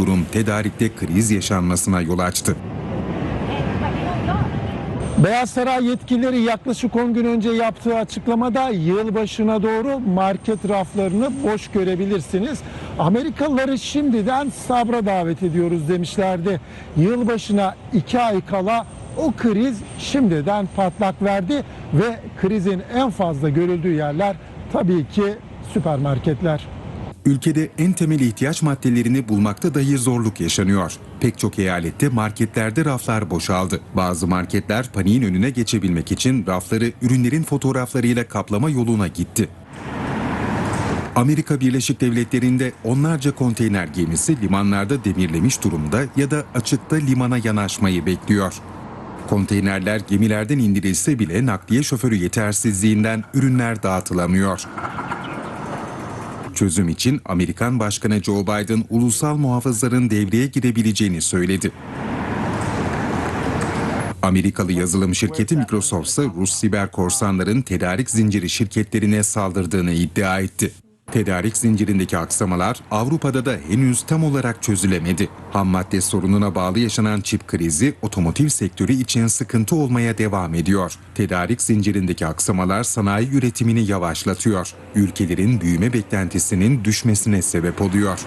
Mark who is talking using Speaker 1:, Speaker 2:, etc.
Speaker 1: durum tedarikte kriz yaşanmasına yol açtı.
Speaker 2: Beyaz Saray yetkilileri yaklaşık 10 gün önce yaptığı açıklamada yılbaşına doğru market raflarını boş görebilirsiniz. Amerikalıları şimdiden sabra davet ediyoruz demişlerdi. Yılbaşına 2 ay kala o kriz şimdiden patlak verdi ve krizin en fazla görüldüğü yerler tabii ki süpermarketler.
Speaker 1: Ülkede en temel ihtiyaç maddelerini bulmakta dahi zorluk yaşanıyor. Pek çok eyalette marketlerde raflar boşaldı. Bazı marketler paniğin önüne geçebilmek için rafları ürünlerin fotoğraflarıyla kaplama yoluna gitti. Amerika Birleşik Devletleri'nde onlarca konteyner gemisi limanlarda demirlemiş durumda ya da açıkta limana yanaşmayı bekliyor. Konteynerler gemilerden indirilse bile nakliye şoförü yetersizliğinden ürünler dağıtılamıyor. Çözüm için Amerikan Başkanı Joe Biden ulusal muhafızların devreye girebileceğini söyledi. Amerikalı yazılım şirketi Microsoft ise Rus siber korsanların tedarik zinciri şirketlerine saldırdığını iddia etti. Tedarik zincirindeki aksamalar Avrupa'da da henüz tam olarak çözülemedi. Ham madde sorununa bağlı yaşanan çip krizi otomotiv sektörü için sıkıntı olmaya devam ediyor. Tedarik zincirindeki aksamalar sanayi üretimini yavaşlatıyor. Ülkelerin büyüme beklentisinin düşmesine sebep oluyor.